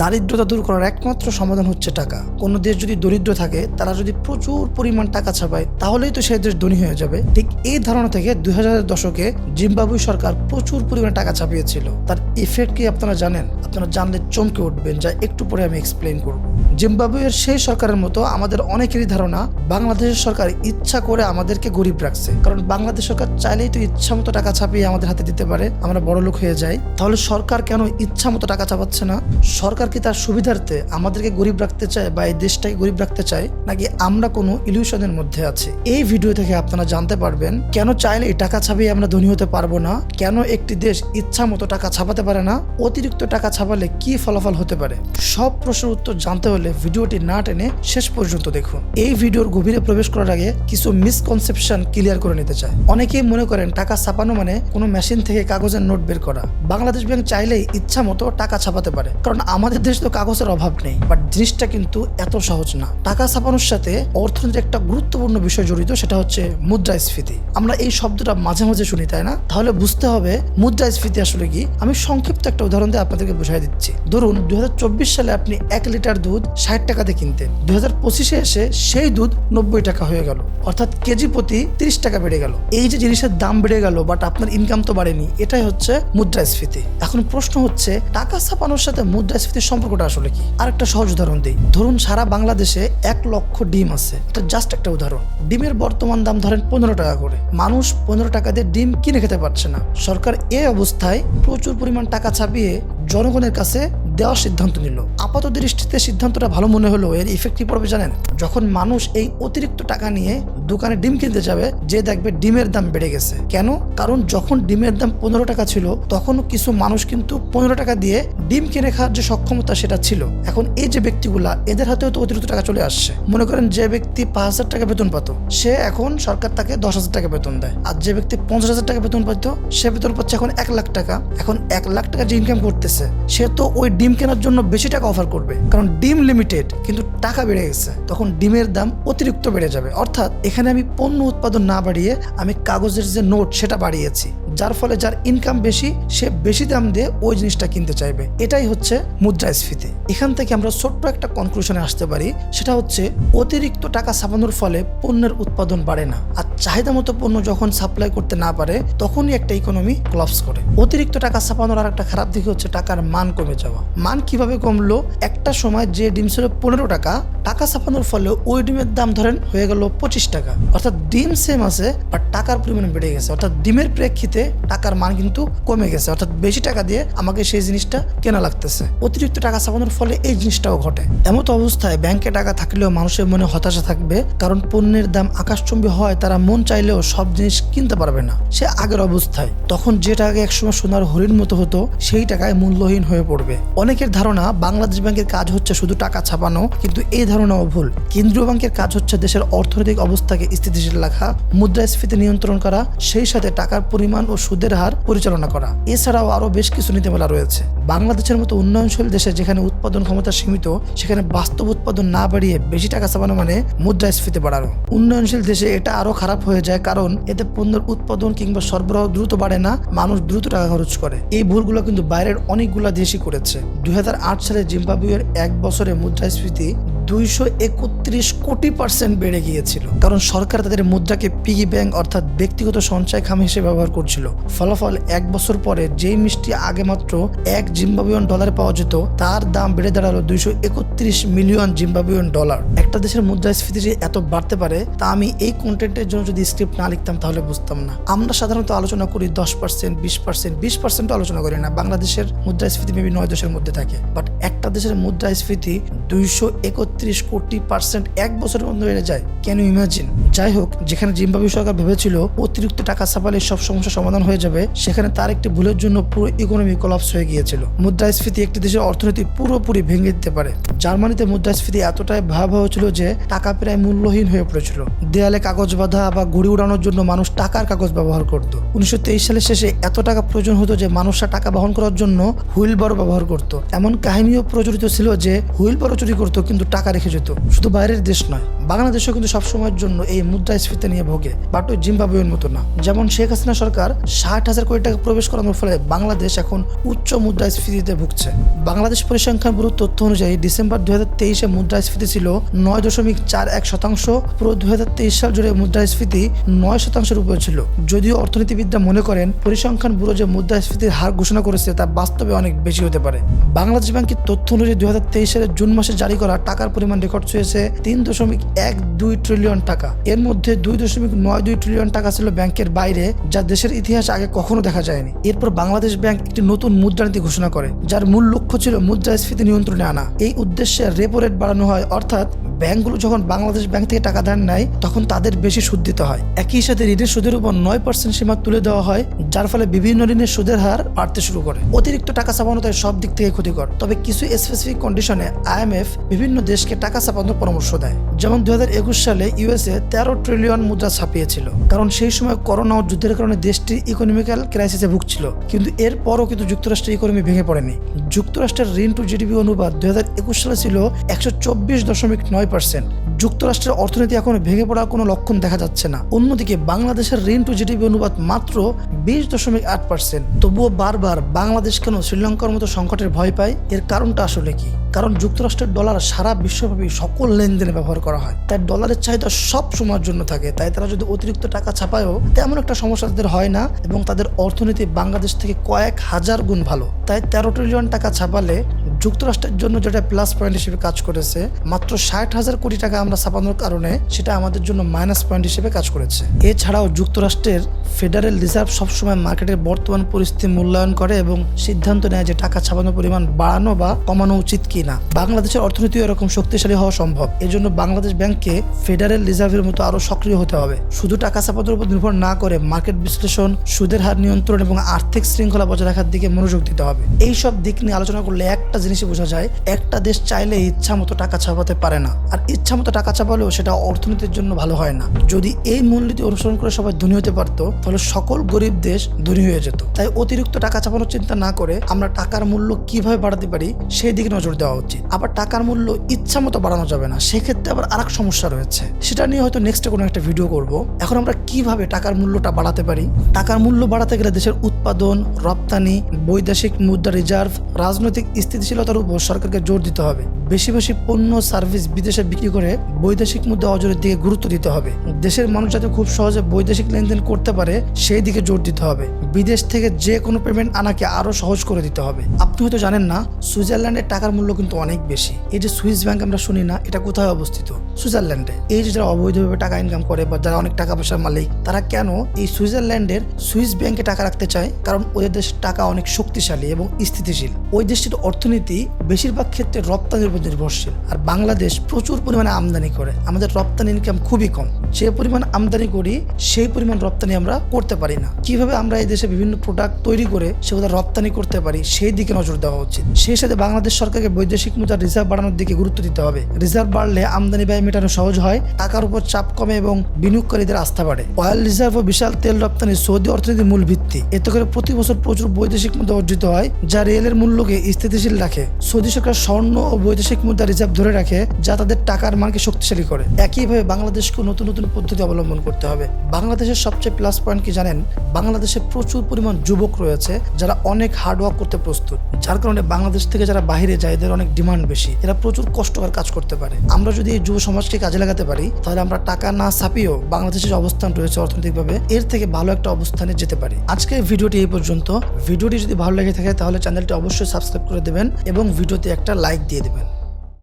দারিদ্রতা দূর করার একমাত্র সমাধান হচ্ছে টাকা। কোনো দেশ যদি দরিদ্র থাকে, তারা যদি প্রচুর পরিমাণ টাকা ছাপায়, তাহলেই তো সেই দেশ ধনী হয়ে যাবে। ঠিক এই ধারণা থেকে দুই দশকে জিম্বাবুই সরকার প্রচুর পরিমাণে টাকা ছাপিয়েছিল। তার ইফেক্ট কি আপনারা জানেন? আপনারা জানলে চমকে উঠবেন, যা একটু পরে আমি এক্সপ্লেন করব। জিম্বাবুয়ের সেই সরকারের মতো আমাদের অনেকেরই ধারণা, বাংলাদেশের সরকার ইচ্ছা করে আমাদেরকে গরিব রাখছে। কারণ বাংলাদেশ সরকার চাইলেই তো ইচ্ছা মতো টাকা ছাপিয়ে আমাদের হাতে দিতে পারে। আমরা বড় লোক হয়ে যাই। তাহলে সরকার কেন ইচ্ছা মতো টাকা চাপাচ্ছে না? সরকার কি তার সুবিধার্থে আমাদেরকে গরিব রাখতে চায় বা এই দেশটাকে গরিব রাখতে চায়, নাকি আমরা কোনো ইলিউশনের মধ্যে আছি? এই ভিডিও থেকে আপনারা জানতে পারবেন, কেন চাইলে এই টাকা ছাপিয়ে আমরা ধনী হতে পারব না? কেন একটি দেশ ইচ্ছা মতো টাকা ছাপাতে পারে না? অতিরিক্ত টাকা ছাপালে কি ফলাফল হতে পারে? সব প্রশ্নের উত্তর জানতে হলে ভিডিওটি না টেনে শেষ পর্যন্ত দেখুন। এই ভিডিওর গভীরে প্রবেশ করার আগে কিছু মিসকনসেপশন ক্লিয়ার করে নিতে চায় অনেকেই মনে করেন টাকা ছাপানো মানে কোনো মেশিন থেকে কাগজের নোট বের করা। বাংলাদেশ ব্যাংক চাইলেই ইচ্ছা মতো টাকা ছাপাতে পারে। কারণ আমাদের দেশে তো কাগজের অভাব নেই বাট জিনিসটা কিন্তু এত সহজ না। টাকা ছাপানোর সাথে অর্থনীতির একটা গুরুত্বপূর্ণ বিষয় জড়িত, সেটা হচ্ছে মুদ্রাস্ফীতি। আমরা এই শব্দটা মাঝে মাঝে শুনি, তাই না? তাহলে বুঝতে হবে মুদ্রাস্ফীতি আসলে কি। আমি সংক্ষিপ্ত একটা উদাহরণ দিয়ে আপনাদেরকে বুঝাই দিচ্ছি। ধরুন দুই সালে আপনি এক লিটার দুধ ষাট টাকাতে কিনতেন। দুই হাজার পঁচিশে এসে সেই দুধ নব্বই টাকা হয়ে গেল। অর্থাৎ কেজি প্রতি তিরিশ টাকা বেড়ে গেল। এই যে জিনিসের দাম বেড়ে গেল বাট আপনার ইনকাম তো বাড়েনি, এটাই হচ্ছে মুদ্রাস্ফীতি। এখন প্রশ্ন হচ্ছে, টাকা ছাপানোর সাথে সম্পর্কটা আসলে কি? আর একটা সহজ উদাহরণ দিই। ধরুন সারা বাংলাদেশে এক লক্ষ ডিম আছে। এটা জাস্ট একটা উদাহরণ। ডিমের বর্তমান দাম ধরেন পনেরো টাকা করে। মানুষ পনেরো টাকা দিয়ে ডিম কিনে খেতে পারছে না। সরকার এই অবস্থায় প্রচুর পরিমাণ টাকা ছাপিয়ে জনগণের কাছে দেওয়ার সিদ্ধান্ত নিল। আপাত দৃষ্টিতে সিদ্ধান্তটা ভালো মনে হলো এর ইফেক্ট কি পড়বে জানেন? যখন মানুষ এই অতিরিক্ত টাকা নিয়ে দোকানে ডিম কিনতে যাবে, যে দেখবে ডিমের দাম বেড়ে গেছে। কেন? কারণ যখন ডিমের দাম পনেরো টাকা ছিল তখন কিছু মানুষ কিন্তু পনেরো টাকা দিয়ে ডিম কিনে খাওয়ার যে সক্ষমতা সেটা ছিল। এখন এই যে ব্যক্তিগুলা, এদের হাতেও তো অতিরিক্ত টাকা চলে আসছে। মনে করেন যে ব্যক্তি পাঁচ হাজার টাকা বেতন পাতো, সে এখন সরকার তাকে দশ হাজার টাকা বেতন দেয়। আর যে ব্যক্তি পঞ্চাশ হাজার টাকা বেতন পাইতো, সে বেতন পাচ্ছে এখন এক লাখ টাকা। এখন এক লাখ টাকা যে ইনকাম করতেছে, সে তো ওই ডিম কেনার জন্য বেশি টাকা অফার করবে। কারণ ডিম লিমিটেড কিন্তু টাকা বেড়ে গেছে। তখন ডিমের দাম অতিরিক্ত বেড়ে যাবে। অর্থাৎ এখানে আমি পণ্য উৎপাদন না বাড়িয়ে আমি কাগজের যে নোট সেটা বাড়িয়েছি। যার ফলে যার ইনকাম বেশি, সে বেশি দাম দিয়ে ওই জিনিসটা কিনতে চাইবে। এটাই হচ্ছে মুদ্রাস্ফীতি। এখান থেকে আমরা ছোট্ট একটা কনক্লুশনে আসতে পারি। সেটা হচ্ছে অতিরিক্ত টাকা ছাপানোর ফলে পণ্যের উৎপাদন বাড়ে না। আর চাহিদা মতো পণ্য যখন সাপ্লাই করতে না পারে, তখনই একটা ইকোনমি ক্লাপস করে। অতিরিক্ত টাকা ছাপানোর আর একটা খারাপ দিক হচ্ছে টাকার মান কমে যাওয়া। মান কীভাবে কমলো? একটা সময় যে ডিম ছিল পনেরো টাকা টাকা ছাপানোর ফলে ওই ডিমের দাম ধরেন হয়ে গেল পঁচিশ টাকা। অর্থাৎ ডিম সেম আছে বাট টাকার পরিমাণ বেড়ে গেছে। অর্থাৎ ডিমের প্রেক্ষিতে টাকার মান কিন্তু কমে গেছে। অর্থাৎ বেশি টাকা দিয়ে আমাকে সেই জিনিসটা কেনা লাগতেছে। অতিরিক্ত টাকা ছাপানোর ফলে এই জিনিসটাও ঘটে। এমত অবস্থায় ব্যাংকে টাকা থাকলেও মানুষের মনে হতাশা থাকবে, কারণ পণ্যের দাম আকাশচম্বী হয়, তারা মন চাইলেও সব জিনিস কিনতে পারবে না। সে আগের অবস্থায়। তখন যে টাকা একসময় সোনার হরিণ মতো হতো, সেই টাকায় মূল্যহীন হয়ে পড়বে। অনেকের ধারণা বাংলাদেশ ব্যাংকের কাজ হচ্ছে শুধু টাকা ছাপানো, কিন্তু এই ধারণাও ভুল। কেন্দ্রীয় ব্যাংকের কাজ হচ্ছে দেশের অর্থনৈতিক অবস্থাকে স্থিতিশীল রাখা, মুদ্রাস্ফীতি নিয়ন্ত্রণ করা, সেই সাথে টাকার পরিমাণ সুদের হার পরিচালনা করা। এছাড়াও আরও বেশ কিছু নীতিমালা রয়েছে। বাংলাদেশের মতো উন্নয়নশীল দেশে যেখানে উৎপাদন ক্ষমতা সীমিত, সেখানে বাস্তব উৎপাদন না বাড়িয়ে বেশি টাকা ছাপানো মানে মুদ্রাস্ফীতি বাড়ানো। উন্নয়নশীল দেশে এটা আরও খারাপ হয়ে যায় কারণ এতে পণ্যের উৎপাদন কিংবা সরবরাহ দ্রুত বাড়ে না, মানুষ দ্রুত টাকা খরচ করে। এই ভুলগুলো কিন্তু বাইরের অনেকগুলো দেশই করেছে। দুই হাজার আট সালে জিম্বাবুয়ের এক বছরে মুদ্রাস্ফীতি দুইশো একত্রিশ কোটি পার্সেন্ট বেড়ে গিয়েছিল। কারণ সরকার তাদের মুদ্রাকে পিগি ব্যাংক অর্থাৎ ব্যক্তিগত সঞ্চয় খাম হিসেবে ব্যবহার করছিল। ফলাফল এক বছর পরে যেই মিষ্টি আগে মাত্র এক জিম্বাবুয়ান ডলারে পাওয়া যেত, তার দাম বেড়ে দাঁড়াল দুইশো একত্রিশ মিলিয়ন জিম্বাবুয়ান ডলার একটা দেশের মুদ্রাস্ফীতি যে এত বাড়তে পারে, তা আমি এই কন্টেন্টের জন্য যদি স্ক্রিপ্ট না লিখতাম, তাহলে বুঝতাম না। আমরা সাধারণত আলোচনা করি দশ পার্সেন্ট বিশ পার্সেন্ট বিশ পার্সেন্ট আলোচনা করি না। বাংলাদেশের মুদ্রাস্ফীতি মেবি নয় দেশের মধ্যে থাকে। বাট একটা দেশের মুদ্রাস্ফীতি দুইশো একত্রিশ কোটি পার্সেন্ট এক বছরের মধ্যে বেড়ে যায়। কেন ইমাজিন যাই হোক, যেখানে জিম্বাবু সরকার ভেবেছিল অতিরিক্ত টাকা ছাপালে সব সমস্যা সমাধান হয়ে যাবে, সেখানে তার একটি ভুলের জন্য পুরো ইকোনমি কলাপস হয়ে গিয়েছিল। মুদ্রাস্ফীতি একটি দেশের অর্থনীতি পুরোপুরি ভেঙে দিতে পারে। জার্মানিতে মুদ্রাস্ফীতি এতটাই ভয়াবহ ছিল যে টাকা প্রায় মূল্যহীন হয়ে পড়েছিল। দেয়ালে কাগজ বাঁধা বা ঘুড়ি উড়ানোর জন্য মানুষ টাকার কাগজ ব্যবহার করত। উনিশশো তেইশ সালের শেষে এত টাকা প্রয়োজন হতো যে মানুষরা টাকা বহন করার জন্য হুইল ব্যবহার করত। এমন কাহিনীও প্রচলিত ছিল যে হুইল চুরি করতো, কিন্তু টাকা রেখে যেত। শুধু বাইরের দেশ নয়, বাংলাদেশও কিন্তু সবসময়ের জন্য এই মুদ্রাস্ফীতি নিয়ে ভোগে। বাট ওই জিম্বাবুয়ের মতো না। যেমন শেখ হাসিনা সরকার ষাট হাজার কোটি টাকা প্রবেশ করানোর ফলে বাংলাদেশ এখন উচ্চ মুদ্রাস্ফীতিতে ভুগছে। বাংলাদেশ পরিসংখ্যান ব্যুরোর তথ্য অনুযায়ী ডিসেম্বর দুই হাজার তেইশে মুদ্রাস্ফীতি ছিল নয় দশমিক চার এক শতাংশ। পুরো দুই হাজার তেইশ সাল জুড়ে মুদ্রাস্ফীতি নয় শতাংশের উপরে ছিল। যদিও অর্থনীতিবিদরা মনে করেন, পরিসংখ্যান ব্যুরো যে মুদ্রাস্ফীতির হার ঘোষণা করেছে তা বাস্তবে অনেক বেশি হতে পারে। বাংলাদেশ ব্যাংকের তথ্য অনুযায়ী দুই হাজার তেইশ সালের জুন মাসে জারি করা টাকার পরিমাণ রেকর্ড হয়েছে তিন দশমিক এক দুই ট্রিলিয়ন টাকা। এর মধ্যে দুই দশমিক নয় দুই ট্রিলিয়ন টাকা ছিল ব্যাংকের বাইরে, যা দেশের ইতিহাস আগে কখনো দেখা যায়নি। এরপর বাংলাদেশ ব্যাংক একটি নতুন মুদ্রানীতি ঘোষণা করে, যার মূল লক্ষ্য ছিল মুদ্রাস্ফীতি নিয়ন্ত্রণে আনা। এই উদ্দেশ্যে রেপো রেট বাড়ানো হয়, অর্থাৎ ব্যাংকগুলো যখন বাংলাদেশ ব্যাংক থেকে টাকা ধার নেয়, তখন তাদের বেশি সুদ দিতে হয়। একই সাথে ঋণের সুদের উপর নয় পার্সেন্ট সীমা তুলে দেওয়া হয় যার ফলে বিভিন্ন ঋণের সুদের হার বাড়তে শুরু করে। অতিরিক্ত টাকা ছাপানো তাই সব দিক থেকে ক্ষতিকর। তবে কিছু স্পেসিফিক কন্ডিশনে আইএমএফ বিভিন্ন দেশকে টাকা ছাপানোর পরামর্শ দেয়। যেমন দুই হাজার একুশ সালে ইউএসএ তেরো ট্রিলিয়ন মুদ্রা ছাপিয়েছিল। কারণ সেই সময় করোনা ও যুদ্ধের কারণে দেশটি ইকোনমিক্যাল ক্রাইসিসে ভুগছিল। কিন্তু এরপরও কিন্তু যুক্তরাষ্ট্রের ইকোনমি ভেঙে পড়েনি। যুক্তরাষ্ট্রের ঋণ টু জিডিপি অনুপাত দুই হাজার একুশ সালে ছিল একশো চব্বিশ দশমিক নয় পার্সেন্ট যুক্তরাষ্ট্রের অর্থনীতি এখনও ভেঙে পড়ার কোনো লক্ষণ দেখা যাচ্ছে না। অন্যদিকে বাংলাদেশের ঋণ টু জিডিপি অনুপাত মাত্র বিশ দশমিক আট পার্সেন্ট তবুও বারবার বাংলাদেশ কেন শ্রীলঙ্কার মতো সংকটের ভয় পায়? এর কারণটা আসলে কি? কারণ যুক্তরাষ্ট্রের ডলার সারা বিশ্বব্যাপী সকল লেনদেনে ব্যবহার করা হয়। তাই ডলারের চাহিদা সব সময়ের জন্য থাকে। তাই তারা যদি অতিরিক্ত টাকা ছাপায়ও, তেমন একটা সমস্যা তাদের হয় না এবং তাদের অর্থনীতি বাংলাদেশ থেকে কয়েক হাজার গুণ ভালো। তাই তেরো ট্রিলিয়ন টাকা ছাপালে যুক্তরাষ্ট্রের জন্য যেটা প্লাস পয়েন্ট হিসেবে কাজ করেছে, মাত্র ষাট হাজার কোটি টাকা আমরা ছাপানোর কারণে সেটা আমাদের জন্য মাইনাস পয়েন্ট হিসেবে কাজ করেছে। এছাড়াও যুক্তরাষ্ট্রের ফেডারেল রিজার্ভ সবসময় মার্কেটের বর্তমান পরিস্থিতি মূল্যায়ন করে এবং সিদ্ধান্ত নেয় যে টাকা ছাপানোর পরিমাণ বাড়ানো বা কমানো উচিত কি না। বাংলাদেশের অর্থনীতি এরকম শক্তিশালী হওয়া সম্ভব। এজন্য বাংলাদেশ ব্যাংককে ফেডারেল রিজার্ভের মতো আরও সক্রিয় হতে হবে। শুধু টাকা ছাপানোর উপর নির্ভর না করে মার্কেট বিশ্লেষণ, সুদের হার নিয়ন্ত্রণ এবং আর্থিক শৃঙ্খলা বজায় রাখার দিকে মনোযোগ দিতে হবে। এই সব দিক নিয়ে আলোচনা করলে একটা জিনিসই বোঝা যায়, একটা দেশ চাইলে ইচ্ছা মতো টাকা ছাপাতে পারে না। আর ইচ্ছা মতো টাকা ছাপালেও সেটা অর্থনীতির জন্য ভালো হয় না। যদি এই মূলনীতি অনুসরণ করে সবাই ধনী হতে পারতো, তাহলে সকল গরিব দেশ ধনী হয়ে যেত। তাই অতিরিক্ত টাকা ছাপানোর চিন্তা না করে আমরা টাকার মূল্য কীভাবে বাড়াতে পারি, সেই দিকে নজর দেওয়া উচিত। আবার টাকার মূল্য ইচ্ছা মতো বাড়ানো যাবে না। সেক্ষেত্রে আবার আরেক সমস্যা রয়েছে। সেটা নিয়ে হয়তো নেক্সটে কোনো একটা ভিডিও করব। এখন আমরা কীভাবে টাকার মূল্যটা বাড়াতে পারি? টাকার মূল্য বাড়াতে গেলে দেশের উৎপাদন, রপ্তানি, বৈদেশিক মুদ্রা রিজার্ভ রাজনৈতিক স্থিতিশীলতার উপর সরকারকে জোর দিতে হবে। বেশি বেশি পণ্য সার্ভিস বিদেশে বিক্রি করে বৈদেশিক মুদ্রা অর্জনের দিকে গুরুত্ব দিতে হবে। দেশের মানুষ যাতে খুব সহজে বৈদেশিক লেনদেন করতে পারে, সেই দিকে জোর দিতে হবে। বিদেশ থেকে যে কোনো পেমেন্ট আনাকে আরও সহজ করে দিতে হবে। আপনি হয়তো জানেন না সুইজারল্যান্ডের টাকার মূল্য কিন্তু অনেক বেশি। এই যে সুইস ব্যাংক আমরা শুনি না, এটা কোথায় অবস্থিত? সুইজারল্যান্ডে। এই যে যারা অবৈধভাবে টাকা ইনকাম করে বা যারা অনেক টাকা পয়সার মালিক, তারা কেন এই সুইজারল্যান্ডের সুইস ব্যাংকে টাকা রাখতে চায়? কারণ ওদের দেশের টাকা অনেক শক্তিশালী এবং স্থিতিশীল। ওই দেশটির অর্থনীতি বেশিরভাগ ক্ষেত্রে রপ্তানির উপর নির্ভরশীল। আর বাংলাদেশ প্রচুর পরিমাণে আমদানি করে। আমাদের রপ্তানি ইনকাম খুবই কম। যে পরিমাণ আমদানি করি, সেই পরিমাণ রপ্তানি আমরা করতে পারি না। কীভাবে আমরা এই দেশে বিভিন্ন প্রোডাক্ট তৈরি করে সেগুলো রপ্তানি করতে পারি, সেই দিকে নজর দেওয়া উচিত। সেই সাথে বাংলাদেশ সরকারকে বৈদেশিক মুদ্রার রিজার্ভ বাড়ানোর দিকে গুরুত্ব দিতে হবে। রিজার্ভ বাড়লে আমদানি ব্যয় মেটানো সহজ হয়, টাকার উপর চাপ কমে এবং বিনিয়োগকারীদের আস্থা বাড়ে। অয়েল রিজার্ভ ও বিশাল তেল রপ্তানি সৌদি অর্থনীতির মূল ভিত্তি। এতে করে প্রতি বছর প্রচুর বৈদেশিক মুদ্রা অর্জিত হয়, যা রেলের মূল্যকে স্থিতিশীল রাখে। সৌদি সরকার স্বর্ণ ও বৈদেশিক মুদ্রা রিজার্ভ ধরে রাখে, যা তাদের টাকার মানকে শক্তিশালী করে। একইভাবে বাংলাদেশকে নতুন নতুন পদ্ধতি অবলম্বন করতে হবে। বাংলাদেশের সবচেয়ে প্লাস পয়েন্ট কি জানেন? বাংলাদেশে প্রচুর পরিমাণ যুবক রয়েছে, যারা অনেক হার্ডওয়ার্ক করতে প্রস্তুত। যার কারণে বাংলাদেশ থেকে যারা বাইরে যায়, এদের অনেক ডিমান্ড বেশি। এরা প্রচুর কষ্টকর কাজ করতে পারে। আমরা যদি এই যুব সমাজকে কাজে লাগাতে পারি, তাহলে আমরা টাকা না ছাপিয়েও বাংলাদেশের যে অবস্থান রয়েছে অর্থনৈতিকভাবে, এর থেকে ভালো একটা অবস্থানে যেতে পারি। আজকের ভিডিওটি এই পর্যন্ত। ভিডিওটি যদি ভালো লেগে থাকে, তাহলে চ্যানেলটি অবশ্যই সাবস্ক্রাইব করে দেবেন এবং ভিডিওতে একটা লাইক দিয়ে দেবেন।